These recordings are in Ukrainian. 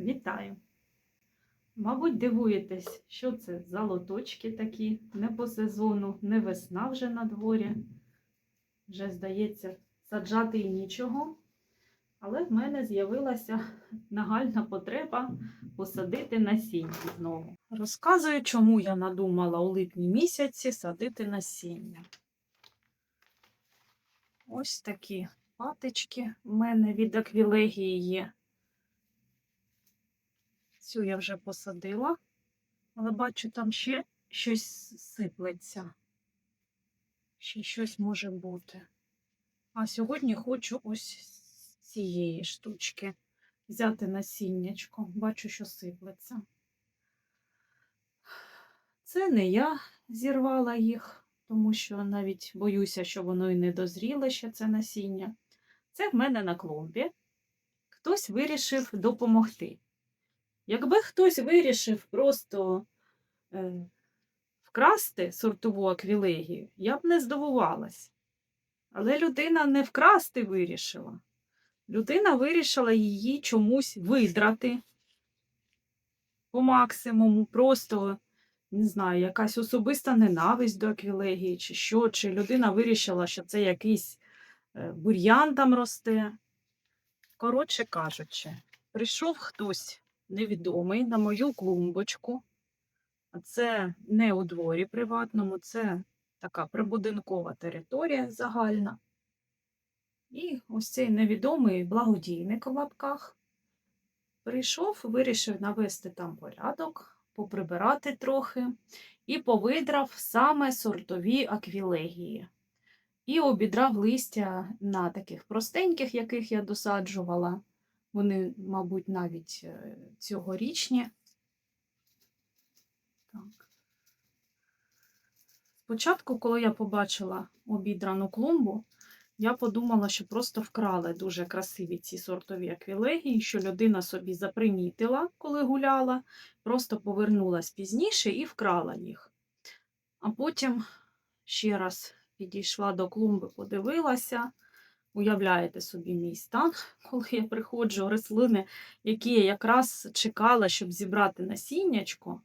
Вітаю! Мабуть, дивуєтесь, що це за лоточки такі, не по сезону, не весна вже на дворі. Вже, здається, саджати і нічого. Але в мене з'явилася нагальна потреба посадити насіння знову. Розказую, чому я надумала у липні місяці садити насіння. Ось такі патички в мене від аквілегії є. Цю я вже посадила, але бачу, там ще щось сиплеться. Ще щось може бути. А сьогодні хочу ось з цієї штучки взяти насіннячко. Бачу, що сиплеться. Це не я зірвала їх, тому що навіть боюся, що воно і не дозріле ще це насіння. Це в мене на клумбі. Хтось вирішив допомогти. Якби хтось вирішив просто е, вкрасти сортову аквілегію, я б не здивувалась. Але людина не вкрасти вирішила. Людина вирішила її чомусь видрати по максимуму, просто, не знаю, якась особиста ненависть до аквілегії, чи що, чи людина вирішила, що це якийсь е, бур'ян там росте. Коротше кажучи, прийшов хтось невідомий на мою клумбочку. А це не у дворі приватному, це така прибудинкова територія загальна. І ось цей невідомий благодійник в лапках прийшов, вирішив навести там порядок, поприбирати трохи і повидрав саме сортові аквілегії. І обідрав листя на таких простеньких, яких я досаджувала. Вони, мабуть, навіть е, цьогорічні. Так. Спочатку, коли я побачила обідрану клумбу, я подумала, що просто вкрали дуже красиві ці сортові аквілегії, що людина собі запримітила, коли гуляла, просто повернулась пізніше і вкрала їх. А потім ще раз підійшла до клумби, подивилася. Уявляєте собі мій стан, коли я приходжу рослини, які я якраз чекала, щоб зібрати насіннячко,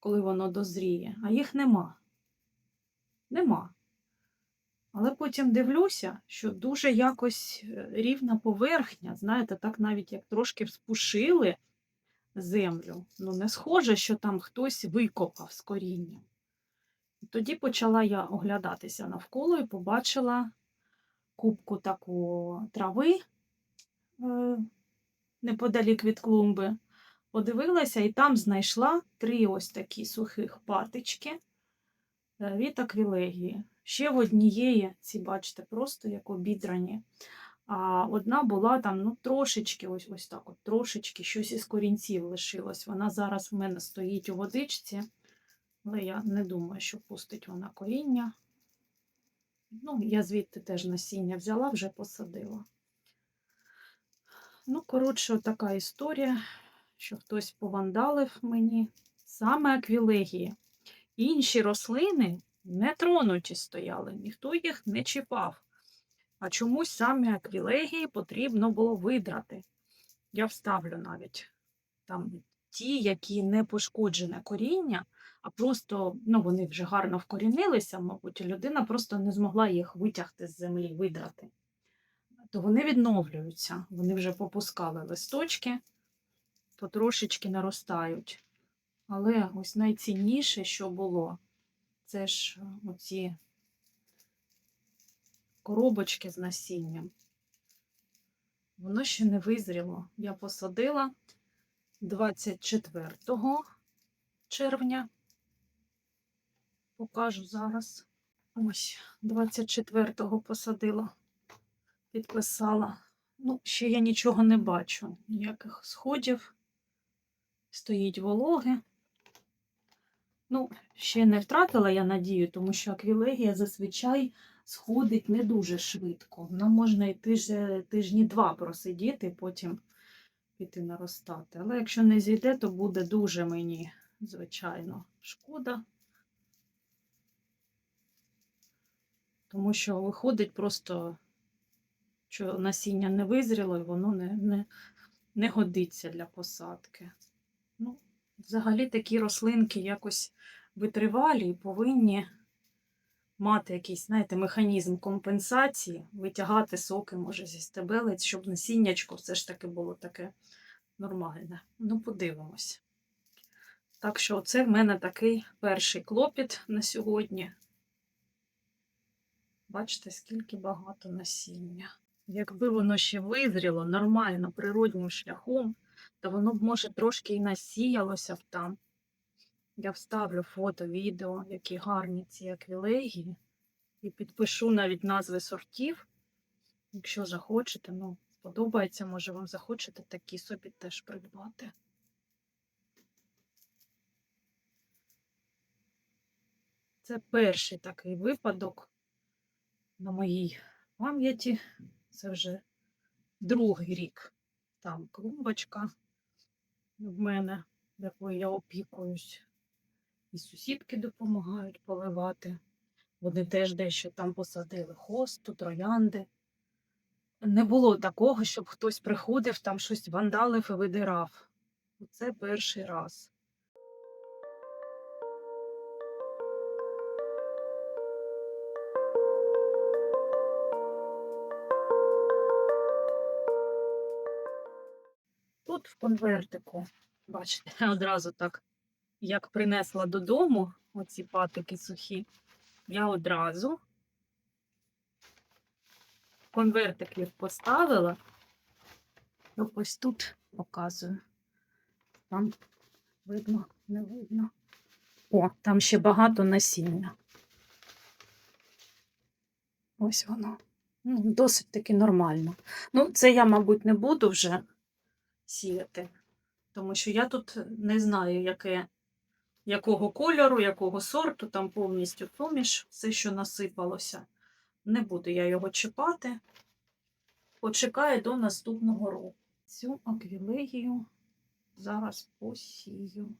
коли воно дозріє, а їх нема. Нема. Але потім дивлюся, що дуже якось е, рівна поверхня, знаєте, так навіть як трошки спушили землю. Ну, не схоже, що там хтось викопав з корінням. Тоді почала я оглядатися навколо і побачила кубку таку трави е, неподалік від клумби. Подивилася і там знайшла три ось такі сухих патички е, від аквілегії. Ще в однієї, ці, бачите, просто як обідрані. А одна була там ну, трошечки, ось ось так от, трошечки щось із корінців лишилось. Вона зараз в мене стоїть у водичці, але я не думаю, що пустить вона коріння. Ну, я звідти теж насіння взяла, вже посадила. Ну, коротше, така історія, що хтось повандалив мені саме аквілегії. Інші рослини не тронуті стояли, ніхто їх не чіпав. А чомусь саме аквілегії потрібно було видрати. Я вставлю навіть там ті, які не пошкоджене коріння, а просто ну, вони вже гарно вкорінилися, мабуть, людина просто не змогла їх витягти з землі, видрати. То вони відновлюються, вони вже попускали листочки, потрошечки наростають. Але ось найцінніше, що було, це ж оці коробочки з насінням. Воно ще не визріло. Я посадила 24 червня. Покажу зараз. Ось, 24-го посадила, підписала. Ну, ще я нічого не бачу, ніяких сходів. Стоїть вологи. Ну, ще не втратила я надію, тому що аквілегія зазвичай сходить не дуже швидко. Нам можна і тижні два просидіти, потім піти наростати. Але якщо не зійде, то буде дуже мені, звичайно, шкода. Тому що виходить просто, що насіння не визріло і воно не, не, не годиться для посадки. Ну, взагалі такі рослинки якось витривалі і повинні мати якийсь, знаєте, механізм компенсації, витягати соки, може, зі стебелець, щоб насіннячко все ж таки було таке нормальне. Ну, подивимось. Так що, це в мене такий перший клопіт на сьогодні. Бачите, скільки багато насіння. Якби воно ще визріло нормально, природнім шляхом, то воно б, може, трошки і насіялося б там. Я вставлю фото, відео, які гарні ці аквілегії. І підпишу навіть назви сортів. Якщо захочете, ну, подобається, може вам захочете такі собі теж придбати. Це перший такий випадок на моїй пам'яті. Це вже другий рік. Там клумбочка в мене, якою я опікуюсь. І сусідки допомагають поливати. Вони теж дещо там посадили хосту, троянди. Не було такого, щоб хтось приходив, там щось вандалив і видирав. Це перший раз. Тут в конвертику, бачите, одразу так, як принесла додому оці патики сухі, я одразу конвертик їх поставила. Ось тут показую. Там видно, не видно. О, там ще багато насіння. Ось воно. Ну, досить таки нормально. Ну, це я, мабуть, не буду вже сіяти, тому що я тут не знаю, яке, якого кольору, якого сорту, там повністю суміш, все, що насипалося. Не буду я його чіпати. Почекаю до наступного року. Цю аквілегію зараз посію.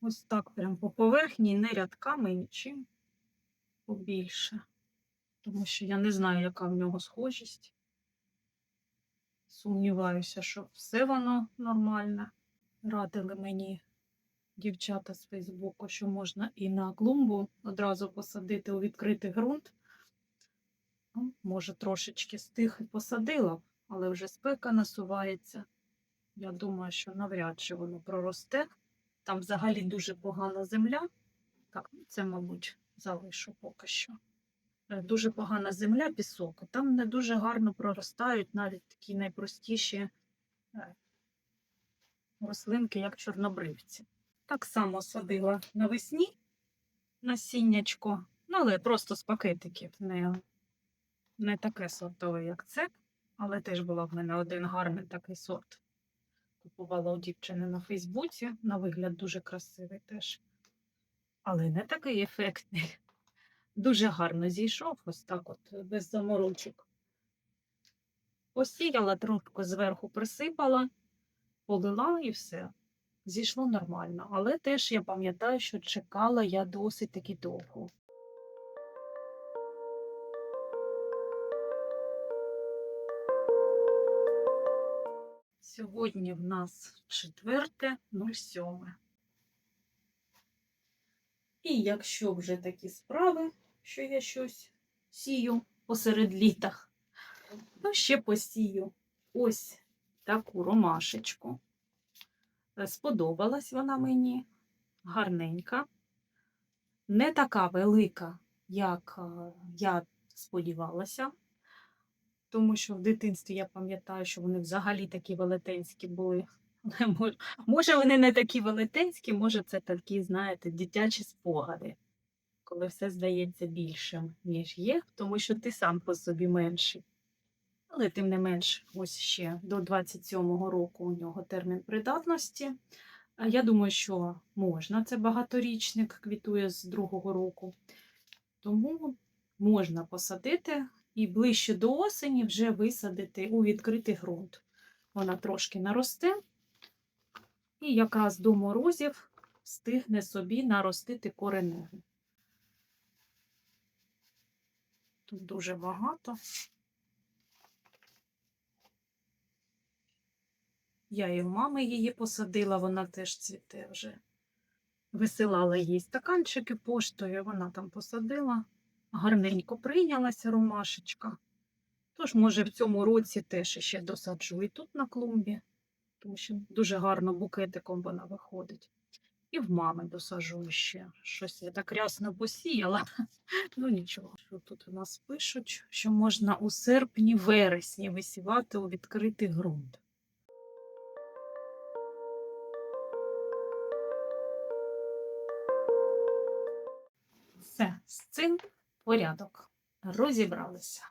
Ось так прям по поверхні, не рядками, нічим побільше. Тому що я не знаю, яка в нього схожість. Сумніваюся, що все воно нормальне. Радили мені дівчата з Фейсбуку, що можна і на клумбу одразу посадити у відкритий ґрунт. Ну, може, трошечки стих і посадила, але вже спека насувається. Я думаю, що навряд чи воно проросте. Там взагалі дуже погана земля. Так, це, мабуть, залишу поки що. Е, Дуже погана земля, пісок. Там не дуже гарно проростають навіть такі найпростіші е, рослинки, як чорнобривці. Так само садила навесні насіннячко, ну, але просто з пакетиків, не, не таке сортове, як це, але теж була в мене один гарний такий сорт. Купувала у дівчини на Фейсбуці, на вигляд дуже красивий теж. Але не такий ефектний. Дуже гарно зійшов, ось так от, без заморочок. Посіяла, трошки зверху присипала, полила і все. Зійшло нормально. Але теж я пам'ятаю, що чекала я досить таки довго. Сьогодні в нас 4.07. І якщо вже такі справи, що я щось сію посеред літах, то ще посію. Ось таку ромашечку. Е, Сподобалась вона мені, гарненька, не така велика, як е, я сподівалася, тому що в дитинстві я пам'ятаю, що вони взагалі такі велетенські були. Може, вони не такі велетенські, може, це такі, знаєте, дитячі спогади, коли все здається більшим, ніж є, тому що ти сам по собі менший. Але тим не менш, ось ще до 27-го року у нього термін придатності. Я думаю, що можна. Це багаторічник, квітує з другого року. Тому можна посадити і ближче до осені вже висадити у відкритий ґрунт. Вона трошки наросте, і якраз до морозів встигне собі наростити кореневу. Тут дуже багато. Я і в мами її посадила, вона теж цвіте вже. Висилала їй стаканчики поштою, вона там посадила. Гарненько прийнялася ромашечка. Тож, може, в цьому році теж ще досаджу і тут на клумбі, тому що дуже гарно букетиком вона виходить. І в мами досаджу ще. Щось я так рясно посіяла. Ну нічого. Що тут у нас пишуть, що можна у серпні-вересні висівати у відкритий ґрунт. Все, з цим порядок. Розібралися.